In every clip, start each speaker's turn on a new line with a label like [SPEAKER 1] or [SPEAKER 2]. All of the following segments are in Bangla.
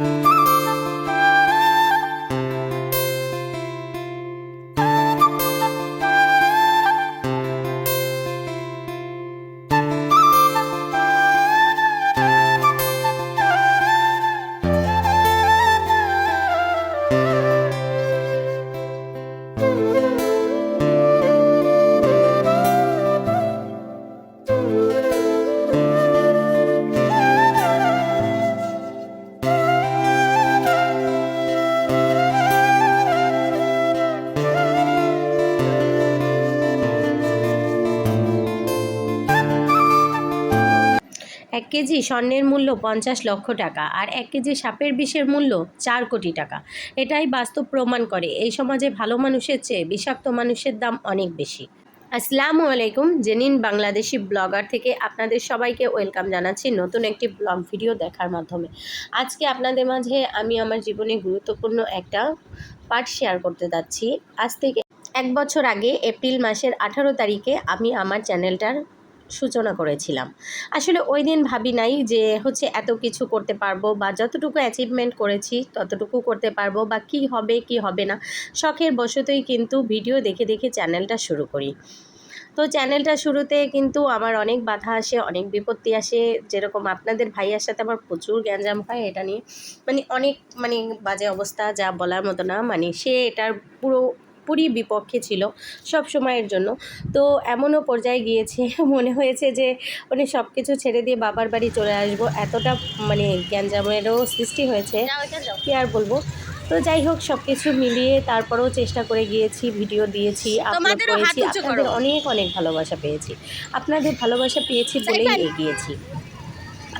[SPEAKER 1] এক কেজি স্বর্ণের মূল্য পঞ্চাশ লক্ষ টাকা আর এক কেজি সাপের বিষের মূল্য চার কোটি টাকা। এটাই বাস্তব প্রমাণ করে এই সমাজে ভালো মানুষের চেয়ে বিষাক্ত মানুষের দাম অনেক বেশি। আসসালামু আলাইকুম, জেনিন বাংলাদেশি ব্লগার থেকে আপনাদের সবাইকে ওয়েলকাম জানাচ্ছি নতুন একটি ব্লগ ভিডিও দেখার মাধ্যমে। আজকে আপনাদের মাঝে আমি আমার জীবনে গুরুত্বপূর্ণ একটা পার্ট শেয়ার করতে যাচ্ছি। আজ থেকে এক বছর আগে এপ্রিল মাসের আঠারো তারিখে আমি আমার চ্যানেলটার সূচনা করেছিলাম। আসলে ওই দিন ভাবি নাই যে হচ্ছে এত কিছু করতে পারব বা যতটুকু অ্যাচিভমেন্ট করেছি ততটুকু করতে পারব বা কি হবে কি হবে না, শখের বশতই কিন্তু ভিডিও দেখে দেখে চ্যানেলটা শুরু করি। তো চ্যানেলটা শুরুতে কিন্তু আমার অনেক বাধা আসে, অনেক বিপত্তি আসে। যেরকম আপনাদের ভাইয়ার সাথে আমার প্রচুর গ্যাঞ্জাম হয় এটা নিয়ে। মানে অনেক মানে বাজে অবস্থা যা বলার মতো না। মানে সে এটার পুরো পুরি বিপক্ষে ছিল সব সময়ের জন্য। তো এমনও পর্যায়ে গিয়েছে মনে হয়েছে যে উনি সব কিছু ছেড়ে দিয়ে বাবার বাড়ি চলে আসব। এতটা মানে গ্যাঞ্জামেরও সৃষ্টি হয়েছে কি আর বলব? তো যাই হোক সব কিছু মিলিয়ে তারপরেও চেষ্টা করে গিয়েছি ভিডিও দিয়েছি আপলোড করেছি। আপনাদের অনেক অনেক ভালোবাসা পেয়েছি। আপনাদের ভালোবাসা পেয়েছি বলেই এগিয়েছি।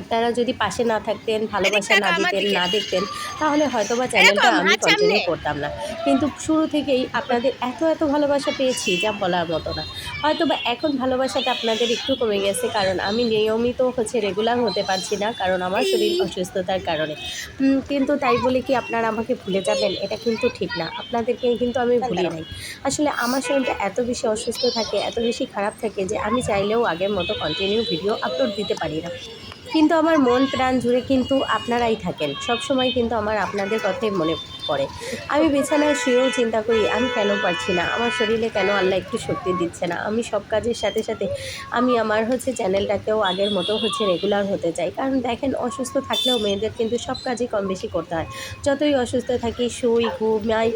[SPEAKER 1] আপনারা যদি পাশে না থাকতেন ভালোবাসা না দিতেন না দেখতেন তাহলে হয়তো বা চ্যানেলটা আমি কন্টিনিউ করতাম না। কিন্তু শুরু থেকেই আপনাদের এত এত ভালোবাসা পেয়েছি যা বলার মতো না। হয়তো বা এখন ভালোবাসাটা আপনাদের একটু কমে গেছে কারণ আমি নিয়মিত হচ্ছে রেগুলার হতে পারছি না কারণ আমার শরীর অসুস্থতার কারণে। কিন্তু তাই বলে কি আপনারা আমাকে ভুলে যাবেন? এটা কিন্তু ঠিক না। আপনাদেরকে কিন্তু আমি ভুলি নাই। আসলে আমার শরীরটা এত বেশি অসুস্থ থাকে এত বেশি খারাপ থাকে যে আমি চাইলেও আগের মতো কন্টিনিউ ভিডিও আপলোড দিতে পারি না। কিন্তু আমার মন প্রাণ জুড়ে কিন্তু আপনারাই থাকেন। সব সময় কিন্তু আমার আপনাদের কথাই মনে পড়ে। আমি বিছানায় শুয়েও চিন্তা করি, আমি কেন পারছি না? আমার শরীরে কেন আল্লাহ একটু শক্তি দিচ্ছে না? আমি সব কাজের সাথে সাথে আমি আমার হচ্ছে চ্যানেলটাকেও আগের মতো হচ্ছে রেগুলার হতে চাই। কারণ দেখেন, অসুস্থ থাকলেও মেয়েদের কিন্তু সব কাজই কম বেশি করতে হয়। যতই অসুস্থ থাকি, শুই ঘুমাই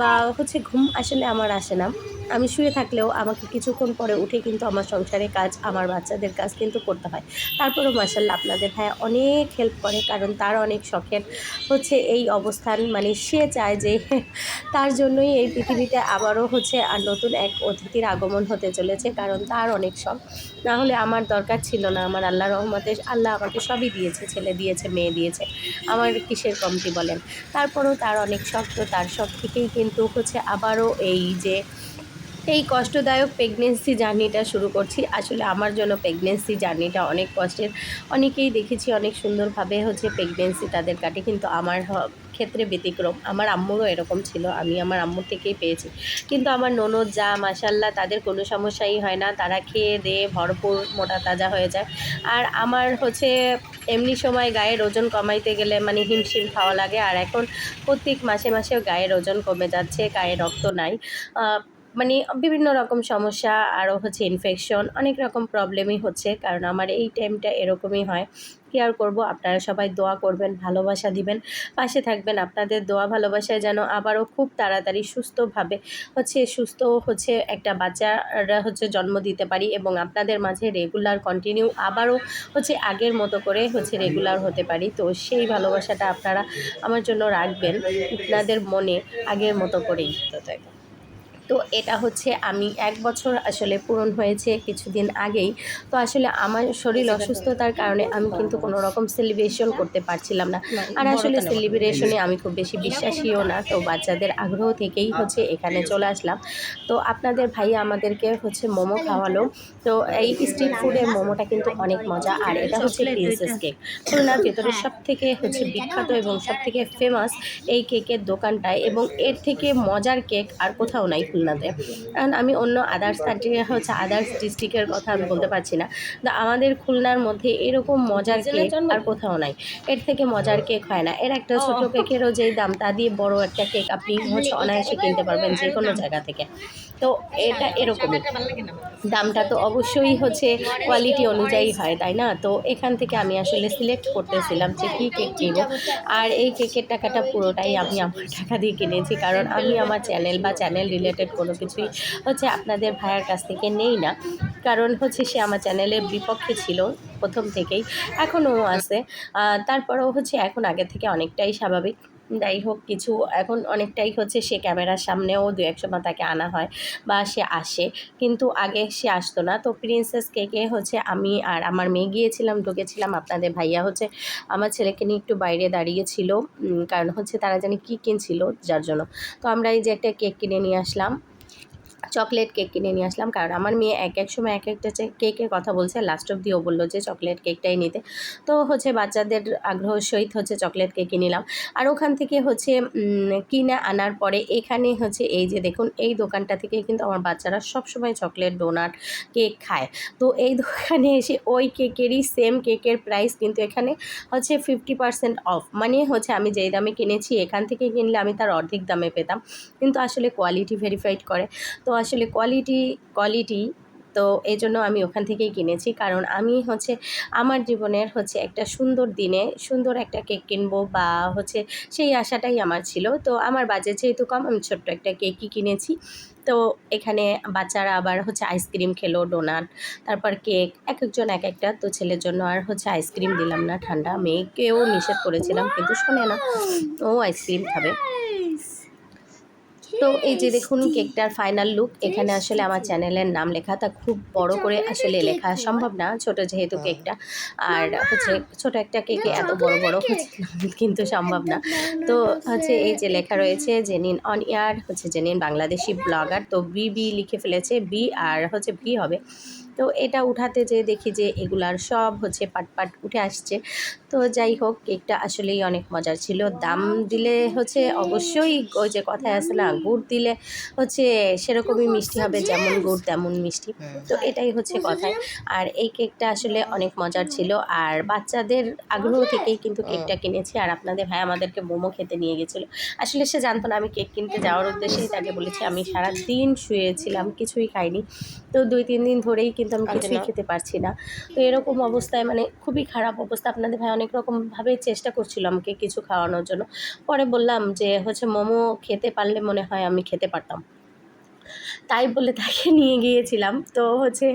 [SPEAKER 1] বা হচ্ছে ঘুম আসলে আমার আসে না। আমি শুয়ে থাকলেও আমাকে কিছুক্ষণ পরে উঠে কিন্তু আমার সংসারের কাজ আমার বাচ্চাদের কাজ কিন্তু করতে হয়। তারপরেও মাসাল্লাহ আপনাদের ভাই অনেক হেল্প করে কারণ তার অনেক শখের হচ্ছে এই অবস্থান। মানে সে চায় যে তার জন্যই এই পৃথিবীতে আবারও হচ্ছে আর নতুন এক অতিথির আগমন হতে চলেছে কারণ তার অনেক শখ। না হলে আমার দরকার ছিল না আমার আল্লাহ রহমতে। আল্লাহ আমাকে সবই দিয়েছে, ছেলে দিয়েছে, মেয়ে দিয়েছে। আমার কিসের কমতি বলেন? তারপরেও তার অনেক শখ তো তার শখ থেকেই কিন্তু হচ্ছে আবারও এই যে এই কষ্টদায়ক প্রেগনেন্সি জার্নিটা শুরু করছি। আসলে আমার জন্য প্রেগনেন্সি জার্নিটা অনেক কষ্টের। অনেকেই দেখেছি অনেক সুন্দরভাবে হচ্ছে প্রেগনেন্সি তাদের কাটে, কিন্তু আমার ক্ষেত্রে ব্যতিক্রম। আমার আম্মুরও এরকম ছিল, আমি আমার আম্মুর থেকেই পেয়েছি। কিন্তু আমার ননদ যা মাসাল্লাহ তাদের কোনো সমস্যাই হয় না। তারা খেয়ে দিয়ে ভরপুর, মোটা তাজা হয়ে যায়। আর আমার হচ্ছে এমনি সময় গায়ের ওজন কমাইতে গেলে মানে হিমশিম খাওয়া লাগে। আর এখন প্রত্যেক মাসে মাসেও গায়ের ওজন কমে যাচ্ছে, গায়ে রক্ত নাই। মানে বিভিন্ন রকম সমস্যা আরও হচ্ছে ইনফেকশন অনেক রকম প্রবলেমই হচ্ছে। কারণ আমার এই টাইমটা এরকমই হয়। কি আর করব? আপনারা সবাই দোয়া করবেন, ভালোবাসা দিবেন, পাশে থাকবেন। আপনাদের দোয়া ভালোবাসায় যেন আবারও খুব তাড়াতাড়ি সুস্থভাবে হচ্ছে সুস্থ হচ্ছে একটা বাচ্চারা হচ্ছে জন্ম দিতে পারি এবং আপনাদের মাঝে রেগুলার কন্টিনিউ আবারও হচ্ছে আগের মতো করে হচ্ছে রেগুলার হতে পারি। তো সেই ভালোবাসাটা আপনারা আমার জন্য রাখবেন। আপনাদের মনে আগের মতো করেই। তো তো এটা হচ্ছে আমি এক বছর আসলে পূরণ হয়েছে কিছুদিন আগেই। তো আসলে আমার শরীর অসুস্থতার কারণে আমি কিন্তু কোনো রকম সেলিব্রেশন করতে পারছিলাম না। আর আসলে সেলিব্রেশনে আমি খুব বেশি বিশ্বাসীও না তো বাচ্চাদের আগ্রহ থেকেই হচ্ছে এখানে চলে আসলাম। তো আপনাদের ভাইয়া আমাদেরকে হচ্ছে মোমো খাওয়ালো। তো এই স্ট্রিট ফুডের মোমোটা কিন্তু অনেক মজা। আর এটা হচ্ছে প্রিন্সেস কেক খুলনার ভেতরে সব থেকে হচ্ছে বিখ্যাত এবং সব থেকে ফেমাস এই কেকের দোকানটায় এবং এর থেকে মজার কেক আর কোথাও নাই। খুলনাতে। কারণ আমি অন্য আদার্স কান্ট্রি হচ্ছে আদার্স ডিস্ট্রিক্টের কথা আমি বলতে পারছি না। তো আমাদের খুলনার মধ্যে এরকম মজার কেক আর কোথাও নাই। এর থেকে মজার কেক হয় না। এর একটা ছোট কেকেরও যেই দাম তা দিয়ে বড় একটা কেক আপনি হচ্ছে অনায়াসে কিনতে পারবেন যে কোনো জায়গা থেকে। তো এটা এরকমই। দামটা তো অবশ্যই হচ্ছে কোয়ালিটি অনুযায়ী হয় তাই না? তো এখান থেকে আমি আসলে সিলেক্ট করতেছিলাম যে কী কেক কিনবো। আর এই কেকের টাকাটা পুরোটাই আমি আমার টাকা দিয়ে কিনেছি। কারণ আমি আমার চ্যানেল বা চ্যানেল রিলেটেড কোনো কিছুই হচ্ছে আপনাদের ভাইয়ার কাছ থেকে নেই না। কারণ হচ্ছে সে আমার চ্যানেলের বিপক্ষে ছিল প্রথম থেকেই, এখনও আছে। তারপরেও হচ্ছে এখন আগে থেকে অনেকটাই স্বাভাবিক। যাই হোক, কিছু এখন অনেকটাই হচ্ছে সে ক্যামেরার সামনেও দু এক সময় তাকে আনা হয় বা সে আসে। কিন্তু আগে সে আসতো না। তো প্রিন্সেস কেকে হচ্ছে আমি আর আমার মেয়ে গিয়েছিলাম, ঢুকেছিলাম। আপনাদের ভাইয়া হচ্ছে আমার ছেলেকে নিয়ে একটু বাইরে দাঁড়িয়েছিল। কারণ হচ্ছে তারা জানি কী কিনছিল, যার জন্য। তো আমরা এই যে একটা কেক কিনে নিয়ে আসলাম। চকলেট কেক কিনে নিয়ে আসলাম। কারণ আমার মেয়ে এক এক সময় এক একটা কেকের কথা বলছে। লাস্ট অব্দি ও বলল যে চকলেট কেকটাই নিতে। তো হচ্ছে বাচ্চাদের আগ্রহ সহিত হচ্ছে চকলেট কেক নিলাম। আর ওখান থেকে হচ্ছে কিনে আনার পরে এখানে হচ্ছে এই যে দেখুন, এই দোকানটা থেকে কিন্তু আমার বাচ্চারা সব সময় চকলেট ডোনাট কেক খায়। তো এই দোকানে এসে ওই কেকেরই সেম কেকের প্রাইস কিন্তু এখানে হচ্ছে ফিফটি পার্সেন্ট অফ মানে হচ্ছে আমি যেই দামে কিনেছি, এখান থেকে কিনলে আমি তার অর্ধেক দামে পেতাম। কিন্তু আসলে কোয়ালিটি ভেরিফাইড করে। তো আসলে কোয়ালিটি কোয়ালিটি তো এই জন্য আমি ওখান থেকেই কিনেছি। কারণ আমি হচ্ছে, আমার জীবনের হচ্ছে একটা সুন্দর দিনে সুন্দর একটা কেক কিনবো বা হচ্ছে সেই আশাটাই আমার ছিল। তো আমার বাজেট যেহেতু কম, আমি ছোট্ট একটা কেকই কিনেছি। তো এখানে বাচ্চারা আবার হচ্ছে আইসক্রিম খেলো ডোনাট তারপর কেক এক একজন এক একটা তো ছেলের জন্য আর হচ্ছে আইসক্রিম দিলাম না, ঠান্ডা। মেয়েকেও নিষেধ করেছিলাম, কিন্তু শোনে না, ও আইসক্রিম খাবে। তো এই যে দেখুন, কেকটার ফাইনাল লুক এখানে আসলে আমার চ্যানেলের নাম লেখা, তা খুব বড় করে আসলে লেখা সম্ভব না, ছোট যেহেতু কেকটা। আর হচ্ছে ছোট একটা কেকে এত বড় বড় হচ্ছে কিন্তু সম্ভব না। তো হচ্ছে এই যে লেখা রয়েছে জেনিন অন ইয়ার হচ্ছে জেনিন বাংলাদেশি ব্লগার তো বি বি লিখে ফেলেছে বি আর হচ্ছে বি হবে। তো এটা উঠাতে যে দেখি যে এগুলার সব হচ্ছে পাট পাট উঠে আসছে। তো যাই হোক কেকটা আসলেই অনেক মজার ছিল। দাম দিলে হচ্ছে অবশ্যই ওই যে কথায় আছে না গুড় দিলে হচ্ছে সেরকমই মিষ্টি হবে যেমন গুড় তেমন মিষ্টি। তো এটাই হচ্ছে কথায়। আর এই কেকটা আসলে অনেক মজার ছিল। আর বাচ্চাদের আগ্রহ থেকেই কিন্তু কেকটা কিনেছি। আর আপনাদের ভাই আমাদেরকে মোমো খেতে নিয়ে গেছিল। আসলে সে জানতো না আমি কেক কিনতে যাওয়ার উদ্দেশ্যেই তাকে বলেছি আমি সারা দিন শুয়েছিলাম কিছুই খাইনি। তো দুই তিন দিন ধরেই কিন্তু আমি কিছুই খেতে পারছি না। তো এরকম অবস্থায় মানে খুবই খারাপ অবস্থা। আপনাদের ভাই অনেক রকমভাবে চেষ্টা করছিল আমাকে কিছু খাওয়ানোর জন্য। পরে বললাম যে, হচ্ছে মোমো খেতে পারলে মনে হয় আমি খেতে পারতাম। তাই বলে তাকে নিয়ে গিয়েছিলাম। তো হচ্ছে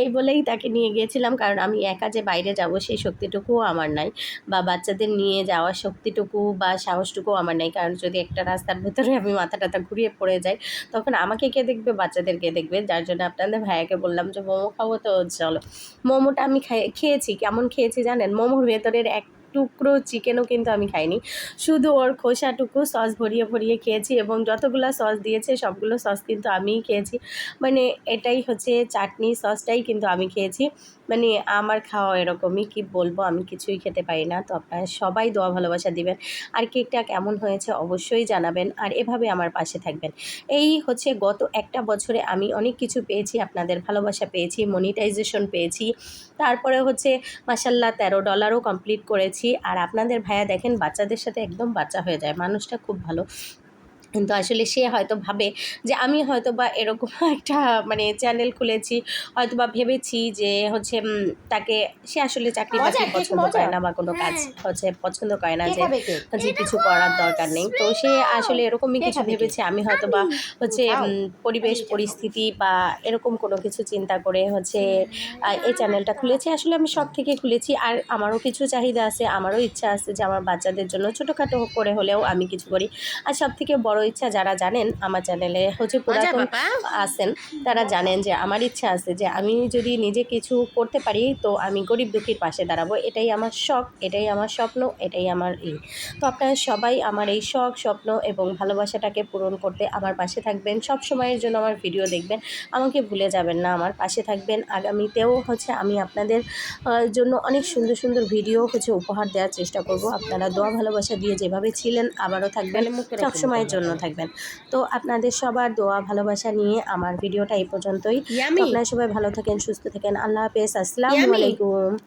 [SPEAKER 1] এই বলেই তাকে নিয়ে গিয়েছিলাম কারণ আমি একা যে বাইরে যাব সেই শক্তিটুকুও আমার নাই বা বাচ্চাদের নিয়ে যাওয়ার শক্তিটুকু বা সাহসটুকুও আমার নাই। কারণ যদি একটা রাস্তার ভেতরে আমি মাথা টাথা ঘুরিয়ে পড়ে যাই, তখন আমাকে কে দেখবে? বাচ্চাদেরকে দেখবে? যার জন্য আপনাদের ভাইয়াকে বললাম যে, মোমো খাব তো, চলো। মোমোটা আমি খেয়েছি। কেমন খেয়েছি জানেন? মোমোর ভেতরের এক টুকরো চিকেনও কিন্তু আমি খাইনি। শুধু ওর খোসাটুকু সস ভরিয়ে ভরিয়ে খেয়েছি এবং যতগুলো সস দিয়েছে সবগুলো সস কিন্তু আমিই খেয়েছি। মানে এটাই হচ্ছে চাটনি সসটাই কিন্তু আমি খেয়েছি। মানে আমার খাওয়া এরকমই, কি বলব? আমি কিছুই খেতে পারি না। তো আপনারা সবাই দোয়া ভালোবাসা দিবেন। আর কেকটা কেমন হয়েছে অবশ্যই জানাবেন। আর এভাবে আমার পাশে থাকবেন। এই হচ্ছে গত একটা বছরে আমি অনেক কিছু পেয়েছি, আপনাদের ভালোবাসা পেয়েছি মনিটাইজেশন পেয়েছি। তারপরে হচ্ছে মাসাল্লাহ তেরো ডলারও কমপ্লিট করেছি। আর আপনাদের ভাইয়া দেখেন বাচ্চাদের সাথে একদম বাচ্চা হয়ে যায়। মানুষটা খুব ভালো। কিন্তু আসলে সে হয়তো ভাবে যে আমি হয়তো বা এরকম একটা মানে চ্যানেল খুলেছি হয়তো বা ভেবেছি যে হচ্ছে তাকে সে আসলে চাকরি বাকরি পছন্দ করে না বা কোনো কাজ
[SPEAKER 2] হ্যাঁ।
[SPEAKER 1] হচ্ছে পছন্দ করে না যে? যে কিছু করার দরকার নেই। তো সে আসলে এরকমই কিছু ভেবেছে। আমি হয়তো বা হচ্ছে পরিবেশ পরিস্থিতি বা এরকম কোনো কিছু চিন্তা করে হচ্ছে এই চ্যানেলটা খুলেছি। আসলে আমি সব থেকে খুলেছি। আর আমারও কিছু চাহিদা আছে আমারও ইচ্ছা আছে যে আমার বাচ্চাদের জন্য ছোটোখাটো করে হলেও আমি কিছু করি। আর সব থেকে বড় ইচ্ছা যারা জানেন আমার চ্যানেলে হচ্ছে পুরাতন আছেন তারা জানেন যে আমার ইচ্ছা আছে যে আমি যদি নিজে কিছু করতে পারি তো আমি গরিব দুঃখীর পাশে দাঁড়াবো। এটাই আমার শখ এটাই আমার স্বপ্ন এটাই আমার ই তো আপনারা সবাই আমার এই শখ স্বপ্ন এবং ভালোবাসাটাকে পূরণ করতে আমার পাশে থাকবেন। সব সময়ের জন্য আমার ভিডিও দেখবেন। আমাকে ভুলে যাবেন না আমার পাশে থাকবেন। আগামীতেও হচ্ছে আমি আপনাদের জন্য অনেক সুন্দর সুন্দর ভিডিও হচ্ছে উপহার দেওয়ার চেষ্টা করব। আপনারা দোয়া ভালোবাসা দিয়ে যেভাবে ছিলেন আবারও থাকবেন। সব সময়ের জন্য। পরিচ্ছন্ন থাকবেন। তো আপনাদের সবার দোয়া ভালোবাসা নিয়ে আমার ভিডিওটা এই পর্যন্তই। আপনারা সবাই ভালো থাকেন সুস্থ থাকেন। আল্লাহ হাফেজ। আসসালামু. আলাইকুম।